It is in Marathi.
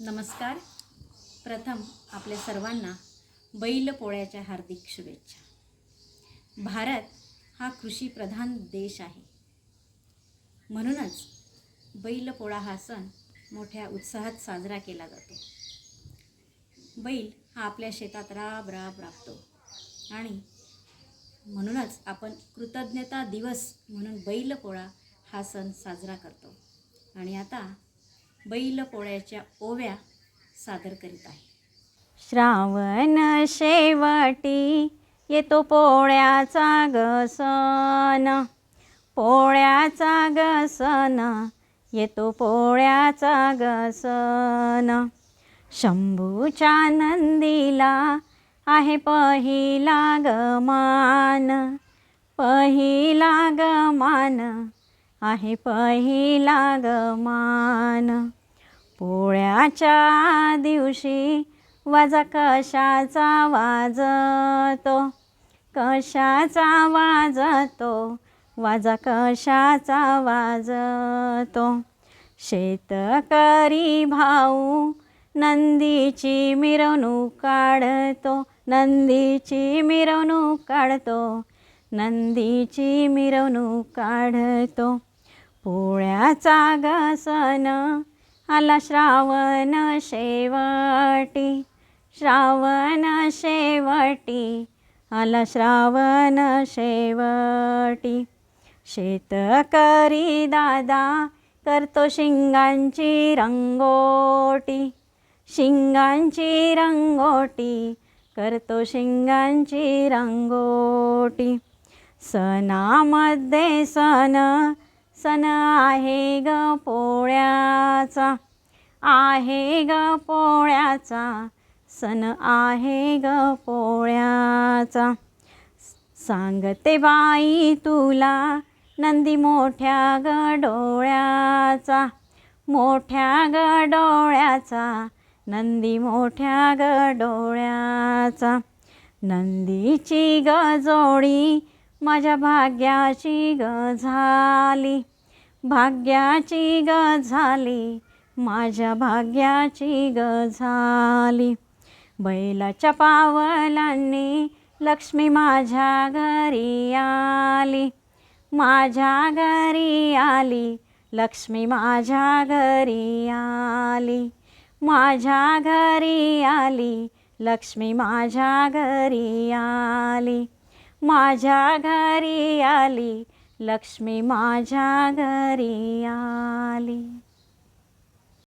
नमस्कार. प्रथम आपल्या सर्वांना बैलपोळ्याच्या हार्दिक शुभेच्छा. भारत हा कृषीप्रधान देश आहे. म्हणूनच बैलपोळा हा सण मोठ्या उत्साहात साजरा केला जातो. बैल हा आपल्या शेतात राब राब राबतो. आणि म्हणूनच आपण कृतज्ञता दिवस म्हणून बैलपोळा हा सण साजरा करतो. आणि आता बैलपोळ्याच्या ओव्या सादर करीत आहे. श्रावण शेवटी येतो पोळ्याचा गसन पोळ्याचा गसन येतो पोळ्याचा गसन शंभूच्या नंदीला आहे पहिला गमान पहिला गमान. आहे पहिला गमान पोळ्याच्या दिवशी वाजा कशाचा वाजतो? कशाचा वाजतो? वाजा कशाचा वाजतो? शेतकरी भाऊ नंदीची मिरवणूक काढतो. नंदीची मिरवणूक काढतो. नंदीची मिरवणूक काढतो. पोळ्याचा ग सण आला श्रावण शेवटी. श्रावण शेवटी आला श्रावण शेवटी. शेतकरी दादा करतो शिंगांची रंगोटी. शिंगांची रंगोटी करतो शिंगांची रंगोटी. सणामध्ये सण सण आहे ग पोळ्याचा आहे ग पोळ्याचा. सण आहे ग पोळ्याचा. सांगते बाई तुला नंदी मोठ्या ग डोळ्याचा. मोठ्या ग डोळ्याचा नंदी मोठ्या ग डोळ्याचा. नंदीची ग जोडी माझ्या भाग्याची ग झाली. भाग्याची ग झाली. माझ्या भाग्याची ग झाली. बैलाच्या पावलांनी लक्ष्मी माझ्या घरी आली. माझ्या घरी आली. लक्ष्मी माझ्या घरी आली. माझ्या घरी आली. लक्ष्मी माझ्या घरी आली. माझ्या घरी आली. लक्ष्मी माझ्या घरी आली.